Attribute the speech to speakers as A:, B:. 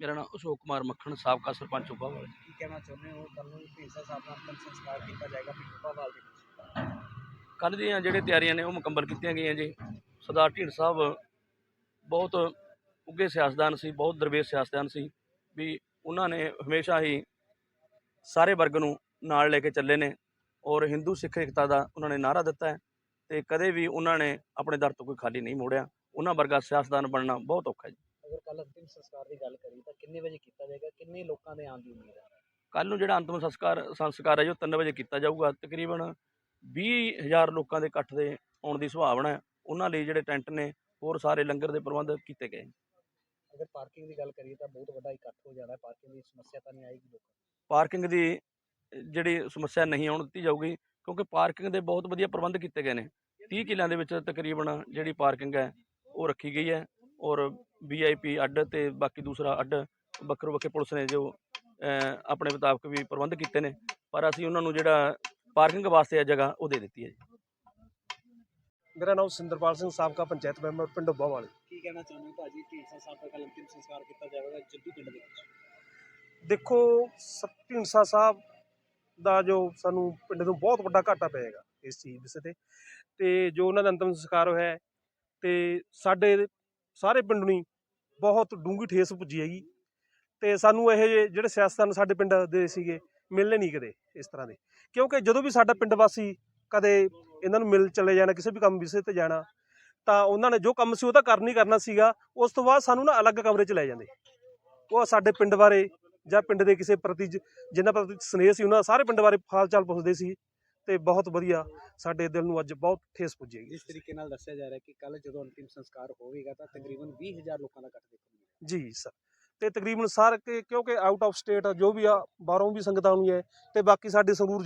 A: ਮੇਰਾ ਨਾਮ ਅਸ਼ੋਕ ਕੁਮਾਰ ਮੱਖਣ ਸਾਬਕਾ ਸਰਪੰਚ ਉਪਾਵਾਲ
B: ਕੀ ਕਹਿਣਾ ਚਾਹੁੰਦੇ ਹੋ? ਕੱਲ ਨੂੰ ਢੀਂਡਸਾ ਸਾਹਿਬ ਦਾ ਅੰਤਮ ਸੰਸਕਾਰ ਕੀਤਾ ਜਾਏਗਾ ਪਿੰਡੋਵਾਲ ਦੇ ਵਿੱਚ।
A: ਕੱਲ੍ਹ ਦੀਆਂ ਜਿਹੜੇ ਤਿਆਰੀਆਂ ਨੇ ਉਹ ਮੁਕੰਮਲ ਕੀਤੀਆਂ ਗਈਆਂ ਜੀ। ਸਰਦਾਰ ਢੀਂਡ ਸਾਹਿਬ ਬਹੁਤ ਉੱਘੇ ਸਿਆਸਤਦਾਨ ਸੀ ਬਹੁਤ ਦਰਵੇਸ਼ ਸਿਆਸਤਦਾਨ ਸੀ ਵੀ ਉਹਨਾਂ ਨੇ ਹਮੇਸ਼ਾ ਹੀ ਸਾਰੇ ਵਰਗ ਨੂੰ ਨਾਲ ਲੈ ਕੇ ਚੱਲੇ ਨੇ ਔਰ ਹਿੰਦੂ ਸਿੱਖ ਏਕਤਾ ਦਾ ਉਹਨਾਂ ਨੇ ਨਾਅਰਾ ਦਿੱਤਾ ਹੈ ਤੇ ਕਦੇ ਵੀ ਉਹਨਾਂ ਨੇ ਆਪਣੇ ਦਰ ਤੋਂ ਕੋਈ ਖਾਲੀ ਨਹੀਂ ਮੋੜਿਆ। ਉਹਨਾਂ ਵਰਗਾ ਸਿਆਸਤਦਾਨ ਬਣਨਾ ਬਹੁਤ ਔਖਾ ਹੈ ਜੀ
B: ਅਗਰ ਕੱਲ ਅੰਤਿਮ ਸੰਸਕਾਰ ਦੀ ਗੱਲ ਕਰੀ ਤਾਂ ਕਿੰਨੇ ਵਜੇ ਕੀਤਾ ਜਾਏਗਾ ਕਿੰਨੇ ਲੋਕਾਂ ਦੇ ਆਉਣ ਦੀ ਉਮੀਦ ਹੈ?
A: ਕੱਲ ਨੂੰ ਜਿਹੜਾ ਅੰਤਮ ਸੰਸਕਾਰ ਸੰਸਕਾਰ ਹੈ ਜੋ 3 ਵਜੇ ਕੀਤਾ ਜਾਊਗਾ। ਤਕਰੀਬਨ 20000 ਲੋਕਾਂ ਦੇ ਇਕੱਠ ਦੇ ਆਉਣ ਦੀ ਸੰਭਾਵਨਾ ਹੈ। ਉਹਨਾਂ ਲਈ ਜਿਹੜੇ ਟੈਂਟ ਨੇ ਹੋਰ ਸਾਰੇ ਲੰਗਰ ਦੇ ਪ੍ਰਬੰਧ ਕੀਤੇ ਗਏ।
B: ਅਗਰ ਪਾਰਕਿੰਗ ਦੀ ਗੱਲ ਕਰੀਏ ਤਾਂ ਬਹੁਤ ਵੱਡਾ ਇਕੱਠ ਹੋ ਜਾਣਾ ਪਾਰਕਿੰਗ ਦੀ ਸਮੱਸਿਆ ਤਾਂ ਨਹੀਂ ਆਏਗੀ ਲੋਕਾਂ
A: ਪਾਰਕਿੰਗ ਦੀ ਜਿਹੜੀ ਸਮੱਸਿਆ ਨਹੀਂ ਆਉਣ ਦਿੱਤੀ ਜਾਊਗੀ ਕਿਉਂਕਿ ਪਾਰਕਿੰਗ ਦੇ ਬਹੁਤ ਵਧੀਆ ਪ੍ਰਬੰਧ ਕੀਤੇ ਗਏ ਨੇ। 30 ਕਿੱਲਿਆਂ ਦੇ ਵਿੱਚ ਤਕਰੀਬਨ ਜਿਹੜੀ ਪਾਰਕਿੰਗ ਹੈ ਉਹ ਰੱਖੀ ਗਈ ਹੈ। ਔਰ ਵੀਆਈਪੀ ਅੱਡ ਤੇ ਬਾਕੀ ਦੂਸਰਾ ਅੱਡ ਵੱਖਰੋ ਵੱਖਰੇ ਪੁਲਿਸ ਨੇ ਜੋ ਆਪਣੇ ਮੁਤਾਬਕ ਵੀ ਪ੍ਰਬੰਧ ਕੀਤੇ ਨੇ ਪਰ ਅਸੀਂ ਉਹਨਾਂ ਨੂੰ ਜਿਹੜਾ ਪਾਰਕਿੰਗ ਵਾਸਤੇ ਆ ਜਗ੍ਹਾ ਉਹ ਦੇ ਦਿੱਤੀ ਹੈ ਜੀ।
C: ਮੇਰਾ ਨਾਮ ਸਿੰਦਰਪਾਲ ਸਿੰਘ ਸਾਬਕਾ ਪੰਚਾਇਤ ਮੈਂਬਰ ਪਿੰਡ ਵਾਲੇ
B: ਕੀ ਕਹਿਣਾ ਚਾਹੁੰਦੇ ਹੋ ਭਾਜੀ? ਢੀਂਡਸਾ ਸਾਹਿਬ ਦਾ ਕੱਲ ਅੰਤਿਮ ਸੰਸਕਾਰ ਕੀਤਾ ਜਾਵੇਗਾ ਜੱਦੂ ਪਿੰਡ ਦੇ ਵਿੱਚ?
C: ਦੇਖੋ ਸ- ਢੀਂਡਸਾ ਸਾਹਿਬ ਦਾ ਜੋ ਸਾਨੂੰ ਪਿੰਡ ਨੂੰ ਬਹੁਤ ਵੱਡਾ ਘਾਟਾ ਪਏਗਾ ਇਸ ਚੀਜ਼ ਵਿਸੇ ਤੇ ਤੇ ਜੋ ਉਹਨਾਂ ਦਾ ਅੰਤਮ ਸੰਸਕਾਰ ਹੋਇਆ ਤੇ ਸਾਡੇ ਸਾਰੇ ਪਿੰਡ ਨੂੰ ਹੀ ਬਹੁਤ ਡੂੰਘੀ ਠੇਸ ਪੁੱਜੀ ਹੈਗੀ ਤੇ ਸਾਨੂੰ ਇਹ ਜਿਹੇ ਜਿਹੜੇ ਸਿਆਸਤਦਾਨ ਸਾਡੇ ਪਿੰਡ ਦੇ ਸੀਗੇ ਮਿਲਨੇ ਨਹੀਂ ਕਦੇ ਇਸ ਤਰ੍ਹਾਂ ਦੇ। ਕਿਉਂਕਿ ਜਦੋਂ ਵੀ ਸਾਡਾ ਪਿੰਡ ਵਾਸੀ ਕਦੇ ਇਹਨਾਂ ਨੂੰ ਮਿਲ ਚਲੇ ਜਾਣਾ, ਕਿਸੇ ਵੀ ਕੰਮ ਵਿਸ਼ੇ ਤੇ ਜਾਣਾ, ਤਾਂ ਉਹਨਾਂ ਨੇ ਜੋ ਕੰਮ ਸੀ ਉਹ ਤਾਂ ਕਰਨੀ ਕਰਨਾ ਸੀਗਾ, ਉਸ ਤੋਂ ਬਾਅਦ ਸਾਨੂੰ ਨਾ ਅਲੱਗ ਕਮਰੇ 'ਚ ਲੈ ਜਾਂਦੇ। ਉਹ ਸਾਡੇ ਪਿੰਡ ਬਾਰੇ ਜਾਂ ਪਿੰਡ ਦੇ ਕਿਸੇ ਪ੍ਰਤੀ ਜ- ਪ੍ਰਤੀ ਸਨੇਹ ਸੀ ਉਹਨਾਂ ਸਾਰੇ ਪਿੰਡ ਬਾਰੇ ਹਾਲ ਚਾਲ ਪੁੱਛਦੇ ਸੀ। ਤੇ ਬਹੁਤ ਵਧੀਆ ਸਾਡੇ ਦਿਲ ਨੂੰ ਅੱਜ ਬਹੁਤ ਠੇਸ ਪੁੱਜੀ ਹੈਗੀ।
B: ਜਿਸ ਤਰੀਕੇ ਨਾਲ ਦੱਸਿਆ ਜਾ ਰਿਹਾ ਕਿ ਕੱਲ ਜਦੋਂ ਅੰਤਿਮ ਸੰਸਕਾਰ ਹੋਵੇਗਾ ਤਾਂ ਤਕਰੀਬਨ 20000 ਲੋਕਾਂ ਦਾ ਇਕੱਠ ਦੇਖਣ
C: ਜੀ ਸਰ ਤੇ ਤਕਰੀਬਨ ਸਾਰੇ ਕਿ- ਕਿਉਂਕਿ ਆਊਟ ਆਫ ਸਟੇਟ ਜੋ ਵੀ ਆ ਬਾਹਰੋਂ ਵੀ ਸੰਗਤਾਂ ਆਉਣੀਆਂ ਤੇ ਬਾਕੀ ਸਾਡੇ ਸੰਗਰੂਰ